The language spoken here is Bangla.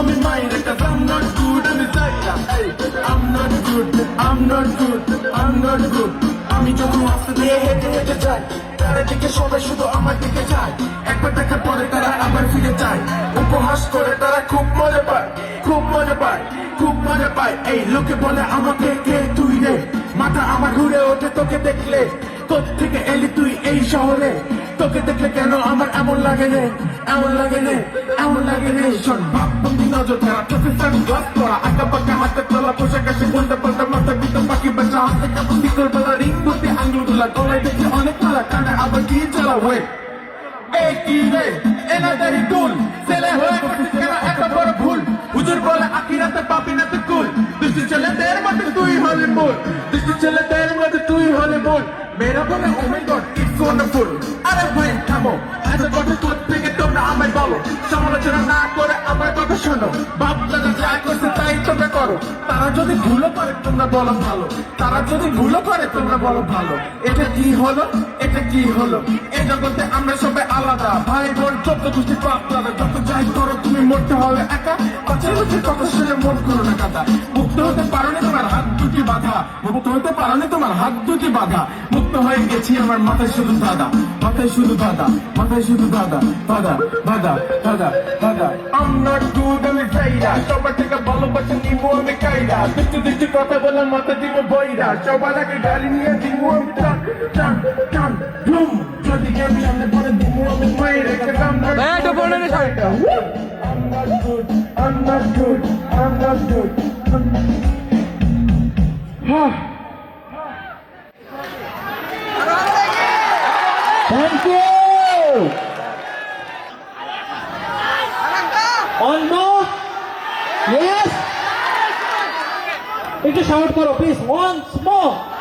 আমি মাইরে কাজ I'm not good আমি সাইরা এই I'm not good, I'm not good, I'm not good. আমি যখন রাস্তা দিয়ে হেঁটে হেঁটে যাই, তারা দিকে সবাই শুধু আমার দিকে যায় একবার দেখার পরে তারা আবার ফিরে যায়। উপহাস করে তারা খুব মজা পায়, খুব মজা পায়, খুব মজা পায়। এই লোকে বলে আমাকে কে তুই রে? মাথা আমার ঘুরে ওঠে, তোকে দেখলে। থেকে এলি তুই এই শহরে তোকে দেখলে কেন আমার এমন লাগে রে এমন লাগে রে এমন লাগে রে শোন, ভাব বন্দি নজর ধরা চোখে সান গ্লাস করা আঁকা পাকা হাতে তোলা পোশাক আসে উল্টা পাল্টা মাথা বিতো পাখি বাচ্চা, হাতে কাপড় বিকল বেলা রিং করতে আঙ্গুলগুলা গলায় দেখি অনেক মালা কানে আবার দিয়ে চালা ওয়ে। এই কি রে? এনাদারি টুল ছেলে হয়ে করছিস কেন? এত বড় ভুল। হুজুর বলে, আখিরাতে পাবি না তুই কুল। দুষ্টি ছেলেদের মধ্যে তুই হলে মূল। দুষ্টি ছেলেদের মূল মেয়েরা বলে ও ইটস ওয়ান্ডারফুল আরে ভাই, থামো। এত কথা তোর থেকে তোমরা আমায় বলো সমালোচনা না করে আমার কথা শোনো। বাপ দাদা যা করছে তাই তোমরা করো। তারা যদি ভুলও করে, তোমরা বলো ভালো। তারা যদি ভুলও করে, তোমরা বলো ভালো। এটা কি হলো? এটা কি হলো? এই জগতে আমরা সবাই আলাদা। ভাই বোন চোদ্দ গোষ্ঠী বাপ দাদা যত যাই করো, তুমি মরতে হবে একা। বাচ্চার কথা শুনে মন করো না কাদা। মুক্ত হতে পারো না তোমার হাত দুটি বাধা। মুক্ত হতে পারো না তোমার হাত দুটি বাধা। মুক্ত হয়ে গেছি আমার মাথায় শুধু দাদা মাথায় শুধু দাদা মাথায় শুধু দাদা দাদা দাদা দাদা দাদা আমরা আমি চাইরা সবার থেকে ভালোবাসা নিব আমি কাইরা। দুষ্টু দুষ্টু কথা বলে মাথা দিব বইরা। সবার আগে গাড়ি নিয়ে দিব আমি। টান টান টান ধুম যদি আমি সামনে পরে দিব আমি। একটু পড়ে নে। I'm not good, I'm not good, Understood, understood. Huh. Thank you. All more? Yes. It is shout for a please once more.